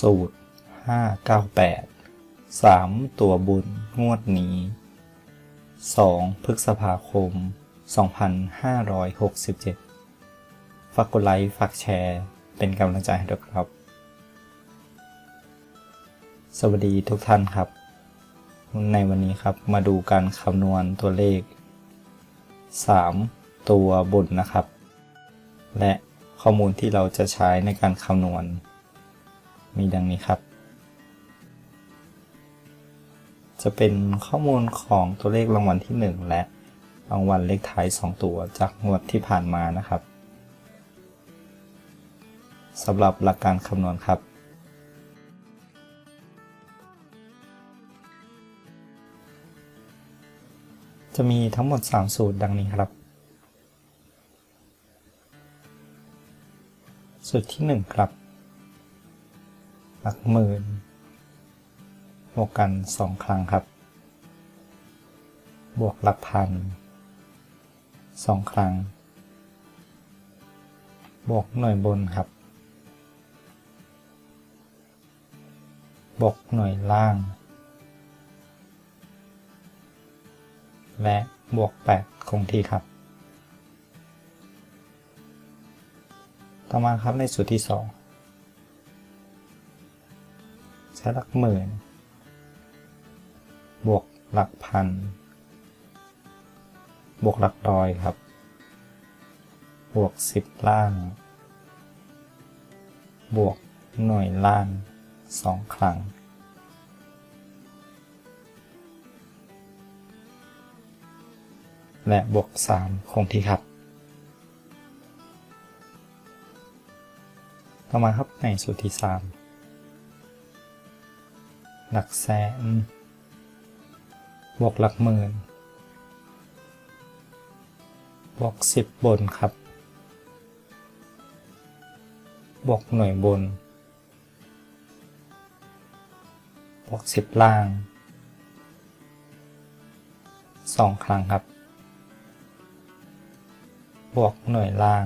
สูตร 598 3 ตัวบุญงวดนี้ 2 พฤษภาคม 2567 ฝากกดไลค์ ฝากแชร์ เป็นกำลังใจให้ด้วยครับ สวัสดีทุกท่านครับ ในวันนี้ครับมาดูการคำนวณตัวเลข 3 ตัวบนนะครับ และข้อมูลที่เราจะใช้ในการคำนวณ มีดังนี้ครับ จะเป็นข้อมูลของตัวเลขรางวัลที่ 1 และรางวัลเลขท้าย 2 ตัวจากงวดที่ผ่านมานะครับสำหรับหลักการคำนวณครับ จะมีทั้งหมด 3 สูตรดังนี้ครับ สูตรที่ 1 ครับ หลักหมื่นบวกกัน2ครั้งครับ บวกหลักพัน2ครั้ง บวกหน่วยบนครับ บวกหน่วยล่าง และบวก 8 คงที่ครับ ต่อมาครับในสูตรที่ 2 ใช้หลักหมื่น บวกหลักพัน บวกหลักร้อยครับ บวก10ล่าง บวกหน่วยล่าง2ครั้ง และบวก3คงที่ครับต่อมาครับในสูตรที่3 หลักแสน บวกหลักหมื่น บวก10บบนครับ บวกหน่วยบน บวก10ล่าง2ครั้งครับ บวกหน่วยล่าง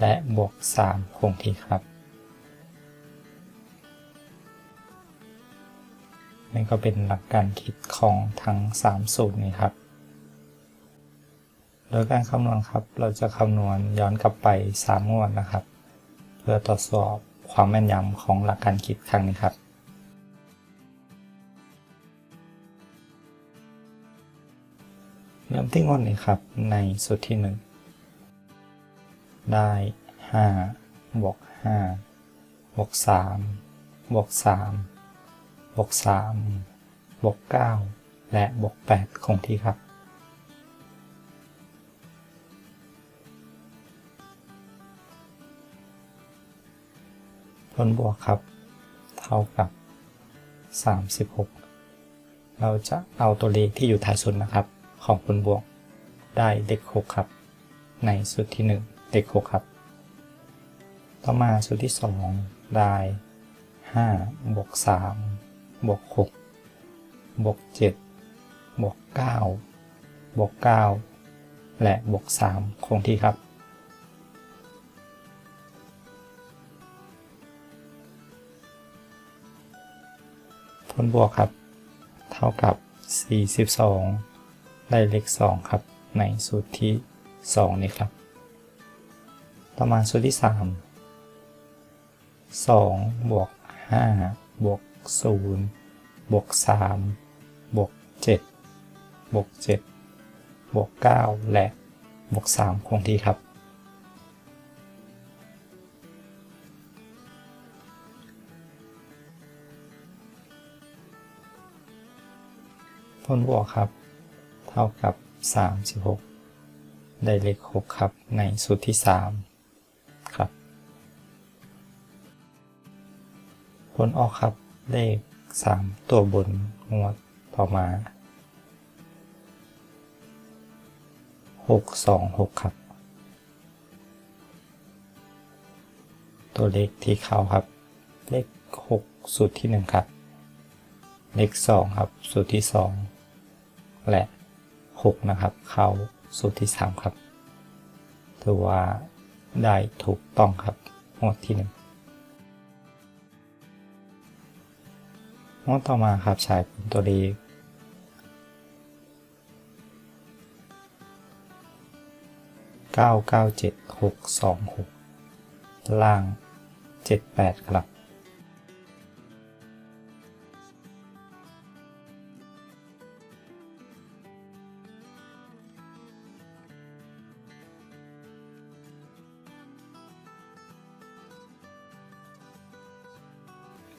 และบวก3คงที่ครับ นี่ก็เป็นหลักการคิดของทั้ง 3 สูตรนี้ครับ โดยการคำนวณครับ เราจะคำนวณย้อนกลับไป 3 งวดนะครับ เพื่อตรวจสอบความแม่นยำของหลักการคิดครั้งนี้ครับเริ่มที่งวดนี้ครับ ในสูตรที่ 1 ได้ 5 บวก 5 บวก 3 บวก 3 บวก3บวก9และบวก8คงที่ครับ ผลบวกครับ เท่ากับ 36 เราจะเอาตัวเลขที่อยู่ท้ายสุดนะครับ ของผลบวกได้เลข6ครับ ในสูตรที่1เลข6ครับต่อมาสูตรที่ 2 ได้5บวก3 บวก6บวก7บวก9บวก9และบวก3คงที่ครับ ผลบวกครับ เท่ากับ 42 ได้เลข 2 ครับ ในสูตรที่ 2 นี้ครับ ต่อมาสูตรที่ 3 2 บวก5บวก 0บวก3บวก7บวก7บวก9และบวก3คงที่ครับ ผลบวกครับ เท่ากับ 36 ได้เลข 6 ครับ ในสูตรที่ 3 ครับ ผลออกครับ เลข3ตัวบนงวดต่อมา6 2 6ครับ ตัวเลขที่เข้าครับ เลข6สูตรที่1ครับ เลข2ครับ สูตรที่2และ6นะครับ เข้าสูตรที่3ครับ ถือว่าได้ถูกต้องครับงวดที่หนึ่ง งวดต่อมาครับฉายผลตัวเลขเก้าเก้าเจ็ดหกสองหกล่างเจ็ดแปดครับ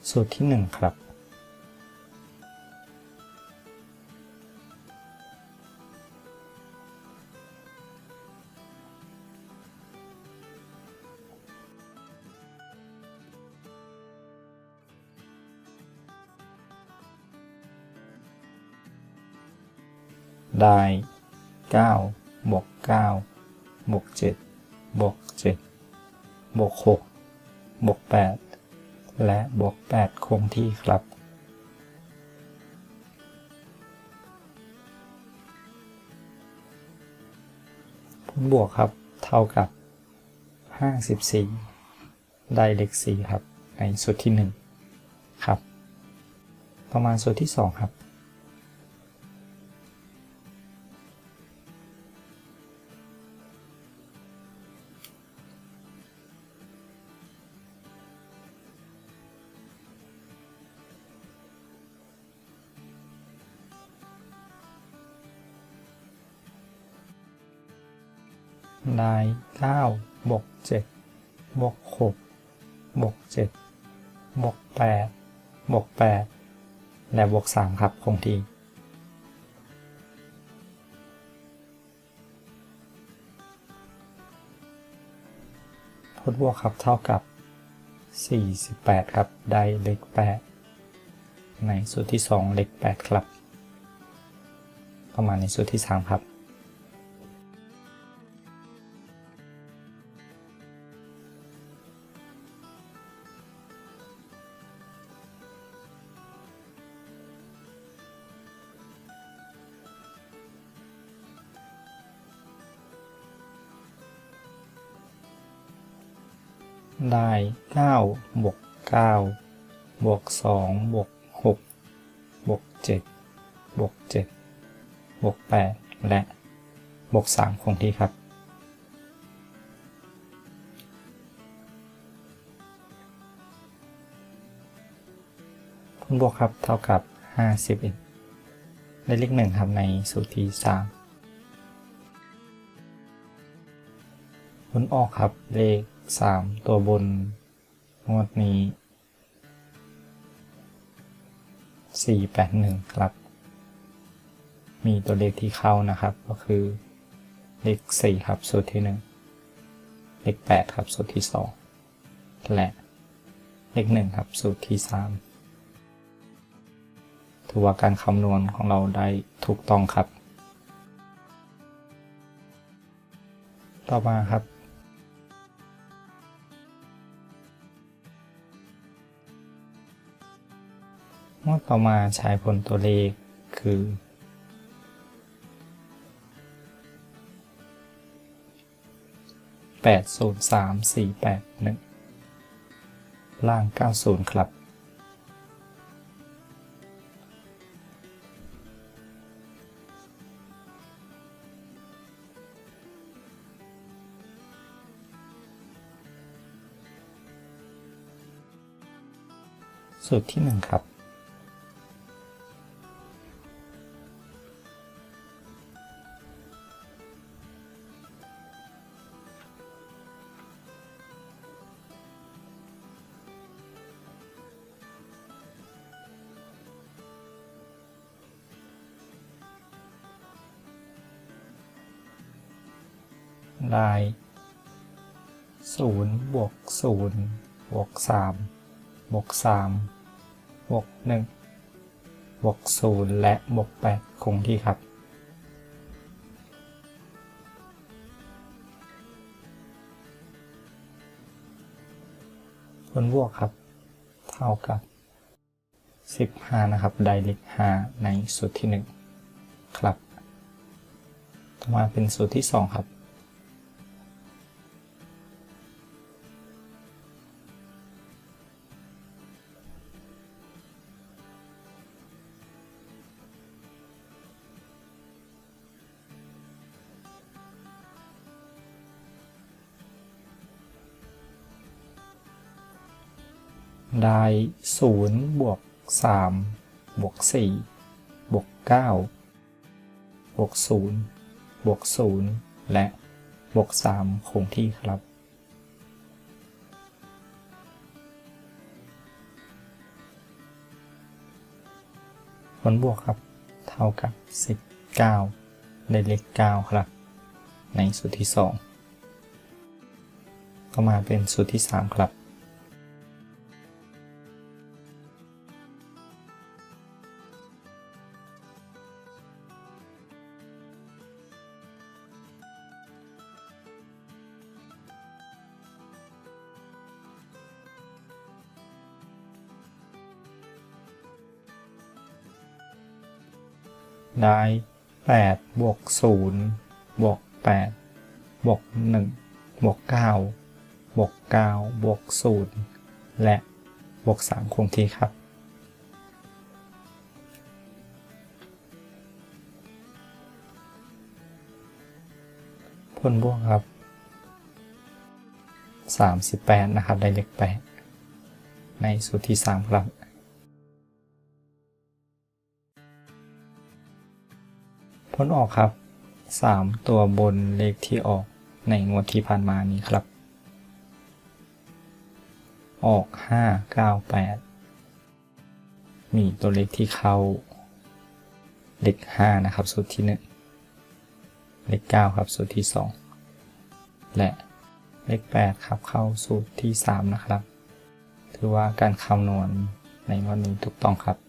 สูตรที่หนึ่งครับ ได้เก้าบวกเก้าบวกเจ็ดบวกเจ็ดบวกหกบวกแปดและบวกแปดคงที่ครับ ผลบวกครับเท่ากับ 54 ได้เลข4ครับ ในสูตรที่ 1 ครับประมาณสูตรที่ 2 ครับ ได้เก้าบวกเจ็ดบวกหกบวกเจ็ดบวกแปดบวกแปดและบวกสามครับคงที่ผลบวกครับเท่ากับ 48 ครับ ได้เลข 8 ในสูตรที่ 2 เลข 8 ครับ ประมาณในสูตรที่ 3 ครับ ได้เก้าบวกเก้าบวกสองบวกหกบวกเจ็ดบวกเจ็ดบวกแปดและบวกสามคงที่ครับ ผลบวกครับเท่ากับ 51 ได้เลขหนึ่งครับในสูตรที่สามผลออกครับเลข 3ตัวบน งวดนี้481ครับ มีตัวเลขที่เข้านะครับ ก็คือ เลข4ครับสูตรที่1เลข8ครับสูตรที่2และเลข1ครับสูตรที่3ถือว่าการคำนวณของเราได้ถูกต้องครับ ต่อมาครับ งวดต่อมาใช้ผลตัวเลขคือ แปดศูนย์สามสี่แปดหนึ่งล่างเก้าศูนย์ครับ สูตรที่หนึ่งครับ ได้ศูนย์บวกศูนย์บวกสามบวกสามบวกหนึ่งบวกศูนย์และบวกแปดคงที่ครับ ผลบวกครับ เท่ากับ 15 นะครับ ได้เลข5ในสูตรที่ 1 ครับ ต่อมาเป็นสูตรที่ 2 ครับ ได้0บวก3บวก4บวก9บวก0บวก0และบวก3คงที่ครับ ผลบวกครับ เท่ากับ 19 ได้เลข9ครับ ในสูตรที่ 2 ก็มาเป็นสูตรที่ 3 ครับ ได้8บวก0บวก8บวก1บวก9บวก9บวก0และบวก3คงที่ครับ ผลบวกครับ 38 นะครับ ได้เลข8ในสูตรที่ 3 ครับ ผลออกครับ 3 ตัวบนเลขที่ออกในงวดที่ผ่านมานี้ครับ ออก 5 9 8 มีตัวเลขที่เข้า เลข 5 นะครับ สูตรที่ 1 เลข 9 ครับ สูตรที่ 2 และเลข 8 ครับ เข้าสูตรที่ 3 นะครับ ถือว่าการคำนวณในงวันนี้ถูกต้องครับ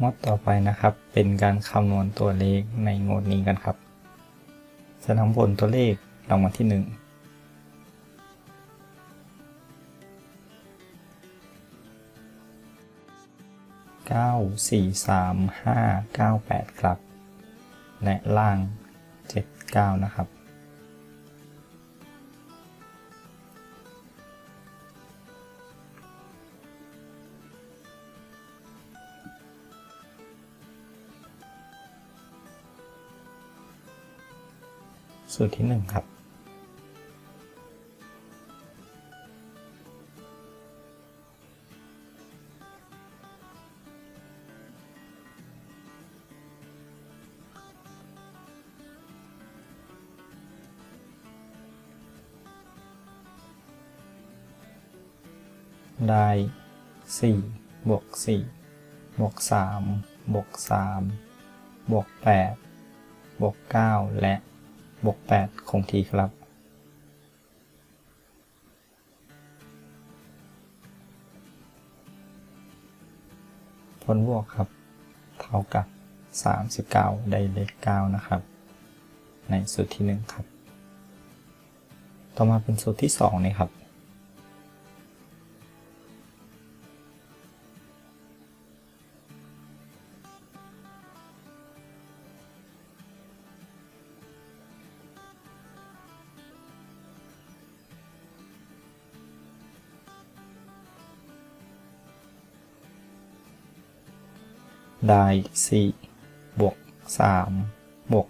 งวดต่อไปนะครับ เป็นการคำนวณตัวเลขในงวดนี้กันครับจะนำผลตัวเลขรางวัลที่หนึ่งเก้าสี่สามห้าเก้าแปดครับ และล่างเจ็ดเก้านะครับ สูตรที่หนึ่งครับ ได้สี่บวกสี่บวกสามบวกสามบวกแปดบวกเก้าและ บวก8คงที่ครับ ผลบวกครับ เท่ากับ 39 ได้เลข9นะครับ ในสูตรที่ 1 ครับ ต่อมาเป็นสูตรที่2นะครับ ได้4บวก3บวก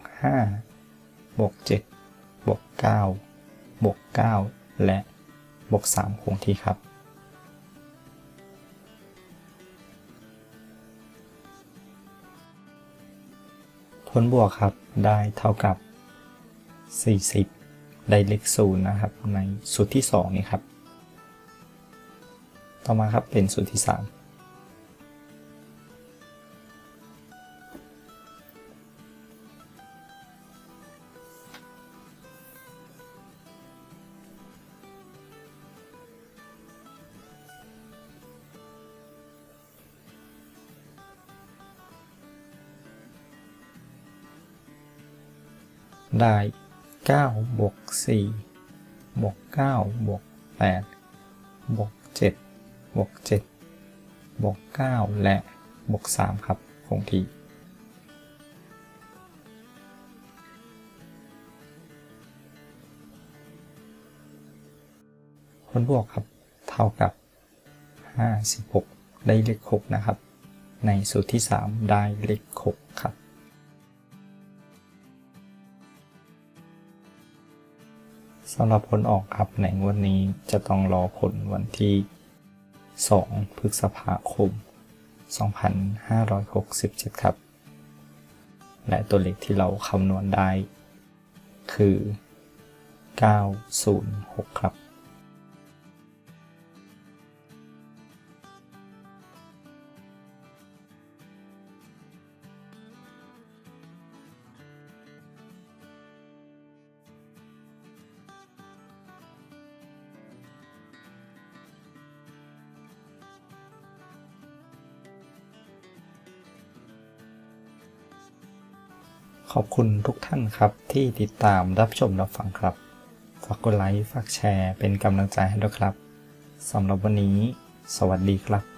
5บวก7บวก9บวก9และบวก3คงที่ครับ ผลบวกครับได้เท่ากับ 40 ได้เลขศูนย์นะครับ ในสูตรที่ 2 นี้ครับ ต่อมาครับเป็นสูตรที่ 3 ได้9บวก4บวก9บวก8บวก7บวก7บวก9และบวก3ครับคงที่ผลบวกครับ เท่ากับ 56 ได้เลข 6 นะครับ ในสูตรที่ 3 ได้เลข 6 สำหรับผลออกครับในงวดนี้จะต้องรอผลวันที่ 2 พฤษภาคม 2567 ครับ และตัวเลขที่เราคำนวณได้ คือ 906 ครับ ขอบคุณทุกท่านครับที่ติดตามรับชมรับฟังครับ ฝากกดไลค์ ฝากแชร์เป็นกำลังใจให้ด้วยครับ สำหรับวันนี้ สวัสดีครับ